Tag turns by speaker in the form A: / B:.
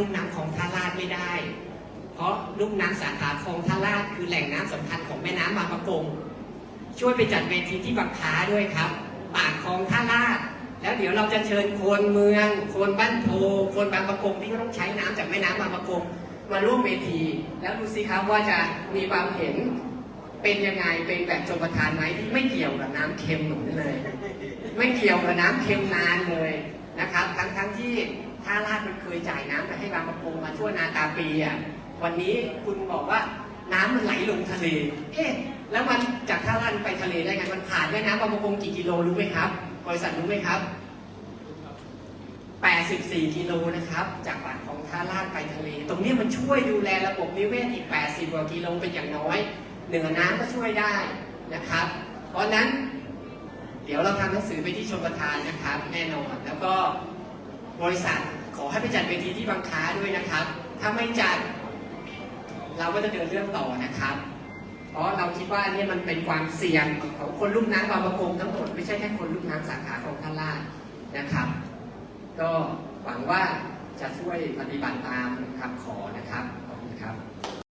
A: ลูกน้ำของท่าลาดไม่ได้ เพราะลูกน้ำสาขาคลองท่าลาดคือแหล่งน้ำสำคัญของแม่น้ำบางประกง ช่วยไปจัดเวทีที่บางค้าด้วยครับ ปากคลองท่าลาด แล้วเดี๋ยวเราจะเชิญคนเมือง คนบ้านโพคนบางประกงที่เขาต้องใช้น้ำจากแม่น้ำบางประกงมาร่วมเวที แล้วดูสิครับว่าจะมีความเห็นเป็นยังไงเป็นแบบชมประทานไหมที่ไม่เกี่ยวกับน้ำเค็มหนุนเลย ไม่เกี่ยวกับน้ำเค็มนานเลย นะครับ ทั้งทั้งที่ท่าลาดมันเคยจ่ายน้ำไปให้บางประกงมาทั่วนาตาปีอะวันนี้คุณบอกว่าน้ำมันไหลลงทะเล เอ๊ะ แล้วมันจากท่าลาดไปทะเลได้ไง มันผ่านแม่น้ำบางประกงกี่กิโลรู้ไหมครับ บริษัทรู้ไหมครับ 84 กิโลนะครับ จากปากของท่าลาดไปทะเล ตรงนี้มันช่วยดูแลระบบนิเวศอีก 80 กว่ากิโลเป็นอย่างน้อย เหนือน้ำก็ช่วยได้นะครับ เพราะนั้น ดี๋ยวเราทำหนังสือไปที่ชมประทานนะครับแน่นอนแล้วก็บริษัทขอให้ไปจัดเวทีที่บางค้าด้วยนะครับ ถ้าไม่จัด เราก็จะเดินเรื่องต่อนะครับ เพราะเราคิดว่านี่มันเป็นความเสี่ยงของคนลูกน้ำบางประกงทั้งหมดไม่ใช่แค่คนลูกน้ำสาขาของท่าลาดนะครับ ก็หวังว่าจะช่วยปฏิบัติตามคำขอ